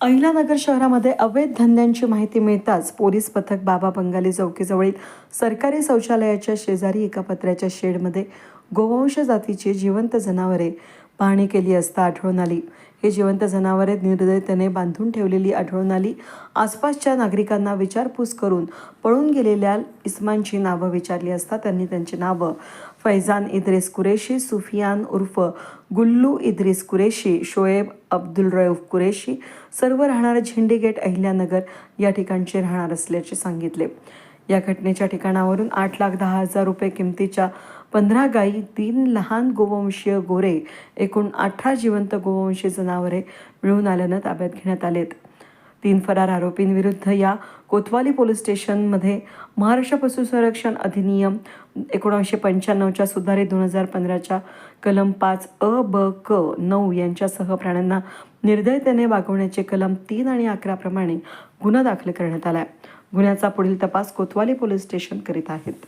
अहिलानगर शहरामध्ये अवैध धंद्यांची माहिती मिळताच पोलीस पथक बाबा बंगाली चौकीजवळील सरकारी शौचालयाच्या शेजारी एका पत्र्याच्या शेडमध्ये गोवंश जातीची जिवंत जनावरे पाहणी केली असता आढळून आली. हे जिवंत जनावरे निर्दयतेने बांधून ठेवलेली आढळून आली. आसपासच्या नागरिकांना विचारपूस करून पळून गेलेल्या इस्मांची नावं विचारली असता त्यांनी त्यांची नावं. फैजान इद्रिस कुरेशी सुफियान उर्फ गुल्लू इद्रिस कुरेशी शोएब अब्दुल रऊफ कुरेशी सर्व राहणारे झेंडी गेट अहिल्यानगर या ठिकाणचे राहणार असल्याचे सांगितले. या घटनेच्या ठिकाणावरून आठ लाख दहा हजार रुपये किमतीच्या पंधरा गायी तीन लहान गोवंशीय गोरे एकूण अठरा जिवंत गोवंशी जनावरे मिळून आल्यानं ताब्यात घेण्यात आलेत. तीन फरार आरोपींविरुद्ध या कोतवाली पोलीस स्टेशनमध्ये महाराष्ट्र पशुसंरक्षण अधिनियम एकोणीसशे पंच्याण्णवच्या सुधारित दोन हजार पंधराच्या कलम पाच अ ब क नऊ यांच्यासह प्राण्यांना निर्दयतेने वागवण्याचे कलम तीन आणि अकराप्रमाणे गुन्हा दाखल करण्यात आला आहे गुन्ह्याचा पुढील तपास कोतवाली पोलीस स्टेशन करीत आहेत.